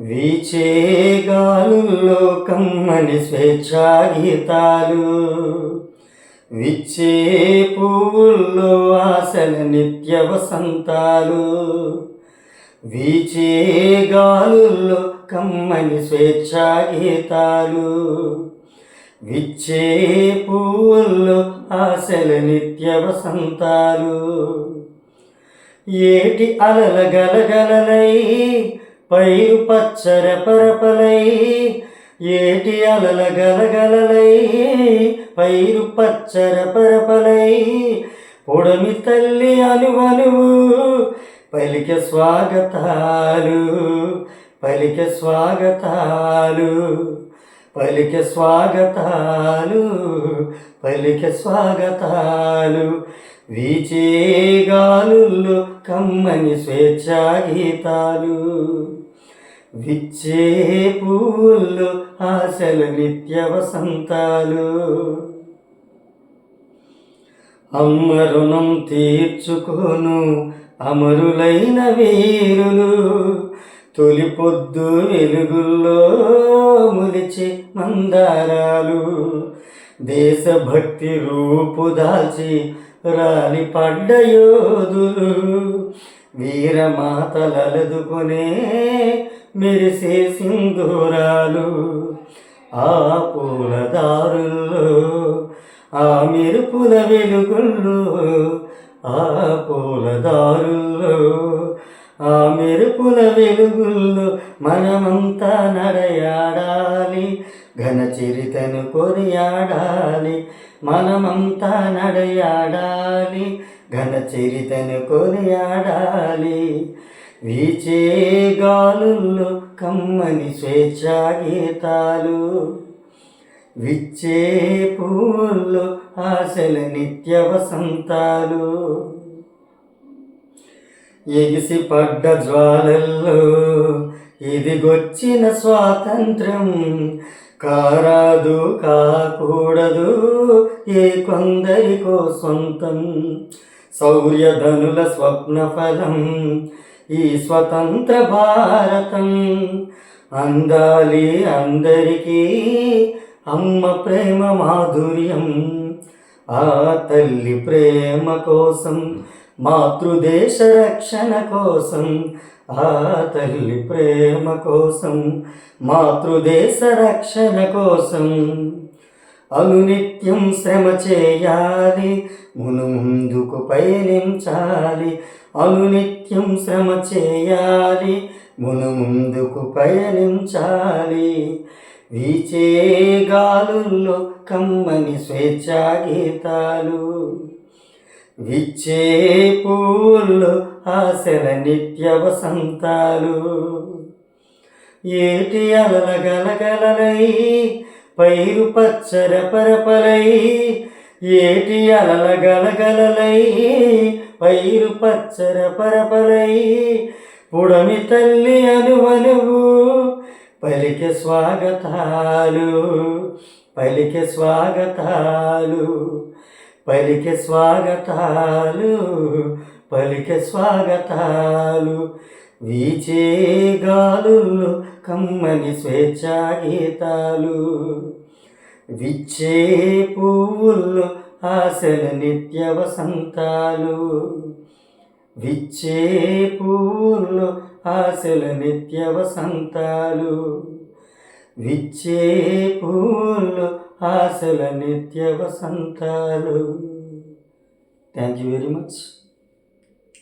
వీచేగాలుల్లో కమ్మని స్వేచ్ఛాగీతాలు. విచ్చే పువ్వుల్లో ఆశల నిత్య వసంతాలు. వీచే గాలుల్లో కమ్మని స్వేచ్ఛాగీతాలు. విచ్చే పువ్వుల్లో ఆశల నిత్య వసంతాలు. ఏటి అలల గలగలలై పైరు పచ్చర పరపలై ఏటి అలల గలగలలై పైరు పచ్చర పరపలై. పొడమి తల్లి అనువనువు పలిక స్వాగతాలు పలిక స్వాగతాలు పలిక స్వాగతాలు పలిక స్వాగతాలు. వీచే కమ్మని స్వేచ్ఛా గీతాలు. విచ్చే పూల్లో ఆశల నిత్య వసంతాలు అమ్మ రుణం తీర్చుకోను అమరులైన వీరులు. తొలి పొద్దు వెలుగుల్లో ములిచి మందారాలు. దేశభక్తి రూపు దాల్చి రాలి పడ్డ యోధులు. వీరమాతలదుకునే మెరిసే సింధూరాలు ఆ పూలదారుల్లో ఆ మెరుపుల వెలుగుల్లో ఆ పూలదారుల్లో ఆ మెరుపుల వెలుగుల్లో మనమంతా నడయాడాలి ఘన చరితను కొనియాడాలి మనమంతా నడయాడాలి ఘన చరితను కొనియాడాలి. వీచే గాలుల్లో కమ్మని స్వేచ్ఛా గీతాలు విచ్చే పూల్లో ఆశల నిత్య వసంతాలు ఎగిసి పడ్డ జ్వాలల్లో ఇదిగొచ్చిన స్వాతంత్రం కారాదు కాకూడదు ఏ కొందరికో సొంతం. శౌర్యధనుల స్వప్న ఫలం ఈ స్వతంత్ర భారతం. అందాలి అందరికీ అమ్మ ప్రేమ మాధుర్యం. ఆ తల్లి ప్రేమ కోసం మాతృదేశ రక్షణ కోసం ఆ తల్లి ప్రేమ కోసం మాతృదేశ రక్షణ కోసం. అనునిత్యం శ్రమ చేయాలి మును ముందుకు పయనించాలి. అనునిత్యం శ్రమ చేయాలి మును ముందుకు పయనించాలి. వీచే గాలుల్లో కమ్మని స్వేచ్ఛా గీతాలు విచ్చే పూల్లో ఆశల నిత్య వసంతాలు ఏటి అలల గలగలలై పైరు పచ్చర పరపలై ఏటి అలల గలగలలై పైరు పచ్చర పరపలై పుడమి తల్లి అనువనువు పలికి స్వాగతాలు పలికి స్వాగతాలు పలికి స్వాగతాలు పలికి స్వాగతాలు. వీచే గాలుల్లో కమ్మని స్వేచ్ఛా గీతాలు. విచ్చే పువ్వుల్లో ఆశల నిత్య వసంతాలు. విచ్చే పువ్వుల్లో ఆశల నిత్య వసంతాలు. విచ్చే పూలు ఆశల నిత్య వసంతాలు. Thank you very much